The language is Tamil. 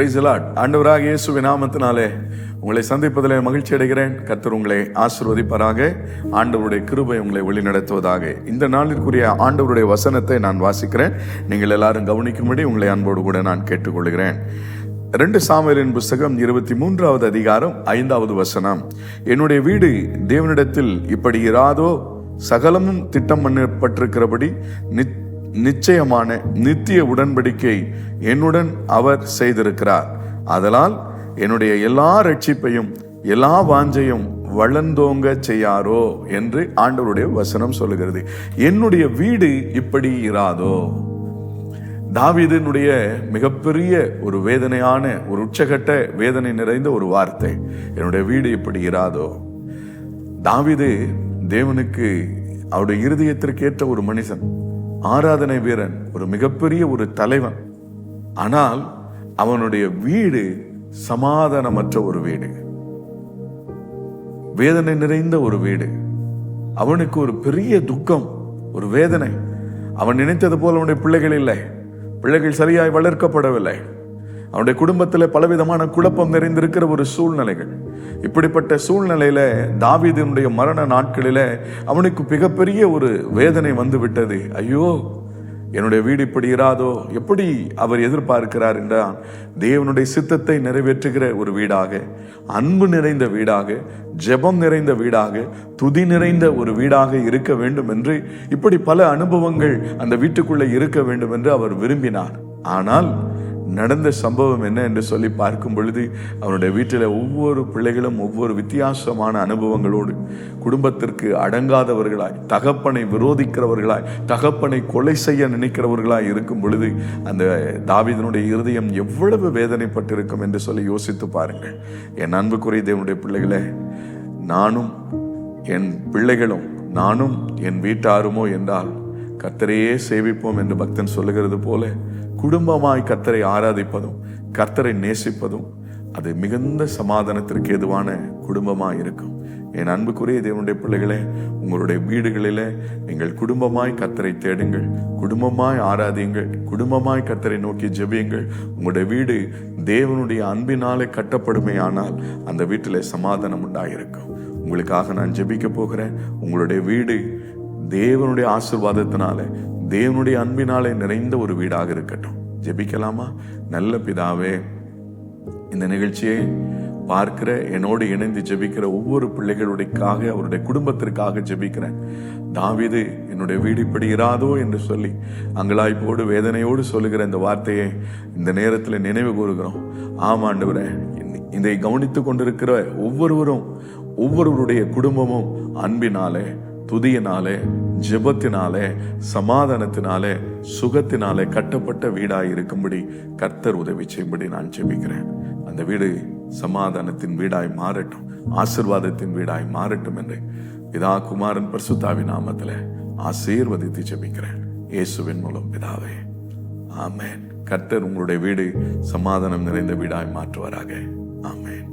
பிரைசலாட் ஆண்டவராக இயேசுவின் நாமத்தினாலே உங்களை சந்திப்பதில் மகிழ்ச்சி அடைகிறேன். கர்த்தர் உங்களை ஆசிர்வதிப்பாராக. ஆண்டவருடைய கிருபை உங்களை வழிநடத்துவதாக. இந்த நாளிற்குரிய ஆண்டவருடைய வசனத்தை நான் வாசிக்கிறேன். நீங்கள் எல்லாரும் கவனிக்கும்படி உங்களை அன்போடு கூட நான் கேட்டுக்கொள்கிறேன். ரெண்டு சாமியலின் புஸ்தகம் இருபத்தி மூன்றாவது அதிகாரம் ஐந்தாவது வசனம். என்னுடைய வீடு தேவனிடத்தில் இப்படி இராதோ சகலமும் திட்டம் பண்ணப்பட்டிருக்கிறபடி நித் நிச்சயமான நித்திய உடன்படிக்கை என்னுடன் அவர் செய்திருக்கிறார். அதனால் என்னுடைய எல்லா ரட்சிப்பையும் எல்லா வாஞ்சையும் வளர்ந்தோங்க செய்யாரோ என்று ஆண்டவருடைய வசனம் சொல்லுகிறது. என்னுடைய வீடு இப்படி இராதோ? தாவிதனுடைய மிகப்பெரிய ஒரு வேதனையான ஒரு உச்சகட்ட வேதனை நிறைந்த ஒரு வார்த்தை என்னுடைய வீடு இப்படி இராதோ? தாவிது தேவனுக்கு அவருடைய இருதயத்திற்கு ஏற்ற ஒரு மனிதன் ஆராதனை வீரன் ஒரு மிகப்பெரிய ஒரு தலைவன். ஆனால் அவனுடைய வீடு சமாதானமற்ற ஒரு வீடு. வேதனை நிறைந்த ஒரு வீடு. அவனுக்கு ஒரு பெரிய துக்கம் ஒரு வேதனை. அவன் நினைத்தது போல அவனுடைய பிள்ளைகள் இல்லை. பிள்ளைகள் சரியாய் வளர்க்கப்படவில்லை. அவனுடைய குடும்பத்தில் பலவிதமான குழப்பம் நிறைந்திருக்கிற ஒரு சூழ்நிலைகள். இப்படிப்பட்ட சூழ்நிலையில தாவீதனுடைய மரண நாட்களில அவனுக்கு மிகப்பெரிய ஒரு வேதனை வந்து விட்டது ஐயோ என்னுடைய வீடு இப்படி இராதோ? எப்படி அவர் எதிர்பார்க்கிறார் என்றால் தேவனுடைய சித்தத்தை நிறைவேற்றுகிற ஒரு வீடாக அன்பு நிறைந்த வீடாக ஜெபம் நிறைந்த வீடாக துதி நிறைந்த ஒரு வீடாக இருக்க வேண்டும் என்று இப்படி பல அனுபவங்கள் அந்த வீட்டுக்குள்ளே இருக்க வேண்டும் என்று அவர் விரும்பினார். ஆனால் நடந்த சம்பவம் என்ன என்று சொல்லி பார்க்கும் பொழுது அவனுடைய வீட்டில் ஒவ்வொரு பிள்ளைகளும் ஒவ்வொரு வித்தியாசமான அனுபவங்களோடு குடும்பத்திற்கு அடங்காதவர்களாய் தகப்பனை விரோதிக்கிறவர்களாய் தகப்பனை கொலை செய்ய நினைக்கிறவர்களாய் இருக்கும் பொழுது அந்த தாவிதனுடைய இருதயம் எவ்வளவு வேதனைப்பட்டிருக்கும் என்று சொல்லி யோசித்து பாருங்கள். என் அன்புக்குரிய தேவனுடைய பிள்ளைகளே நானும் என் பிள்ளைகளும் நானும் என் வீட்டாருமோ என்றால் கர்த்தரையே சேவிப்போம் என்று பக்தன் சொல்லுகிறது போல குடும்பமாய் கர்த்தரை ஆராதிப்பதும் கர்த்தரை நேசிப்பதும் அது மிகுந்த சமாதானத்திற்கு எதுவான குடும்பமாக இருக்கும். என் அன்புக்குரிய தேவனுடைய பிள்ளைகளே உங்களுடைய வீடுகளில் நீங்கள் குடும்பமாய் கத்தரை தேடுங்கள். குடும்பமாய் ஆராதியுங்கள். குடும்பமாய் கத்தரை நோக்கி ஜெபியுங்கள். உங்களுடைய வீடு தேவனுடைய அன்பினாலே கட்டப்படுமையானால் அந்த வீட்டில் சமாதானம் உண்டாயிருக்கும். உங்களுக்காக நான் ஜெபிக்க போகிறேன். உங்களுடைய வீடு தேவனுடைய ஆசிர்வாதத்தினால தேவனுடைய அன்பினாலே நிறைந்த ஒரு வீடாக இருக்கட்டும். ஜெபிக்கலாமா? நல்ல பிதாவே இந்த நிகழ்ச்சியை பார்க்கிற என்னோடு இணைந்து ஜெபிக்கிற ஒவ்வொரு பிள்ளைகளுடையக்காக அவருடைய குடும்பத்திற்காக ஜெபிக்கிறேன். தாவிது என்னுடைய வீடு இப்படி இராதோ என்று சொல்லி அங்கலாய்ப்போடு வேதனையோடு சொல்லுகிற இந்த வார்த்தையை இந்த நேரத்தில் நினைவு கூறுகிறோம். ஆமாண்டவரே இதை கவனித்து கொண்டிருக்கிற ஒவ்வொருவரும் ஒவ்வொருவருடைய குடும்பமும் அன்பினாலே துதியினாலே ஜெபத்தினாலே சமாதானத்தினாலே சுகத்தினாலே கட்டப்பட்ட வீடாக இருக்கும்படி கர்த்தர் உதவி செய்யும்படி நான் ஜெபிக்கிறேன். அந்த வீடு சமாதானத்தின் வீடாய் மாறட்டும் ஆசிர்வாதத்தின் வீடாய் மாறட்டும் என்று பிதா குமாரன் பரிசுத்தாவி நாமத்தில் ஆசீர்வதித்து ஜெபிக்கிறேன். இயேசுவின் மூலம் பிதாவே ஆமேன். கர்த்தர் உங்களுடைய வீடு சமாதானம் நிறைந்த வீடாய் மாற்றுவாராக. ஆமேன்.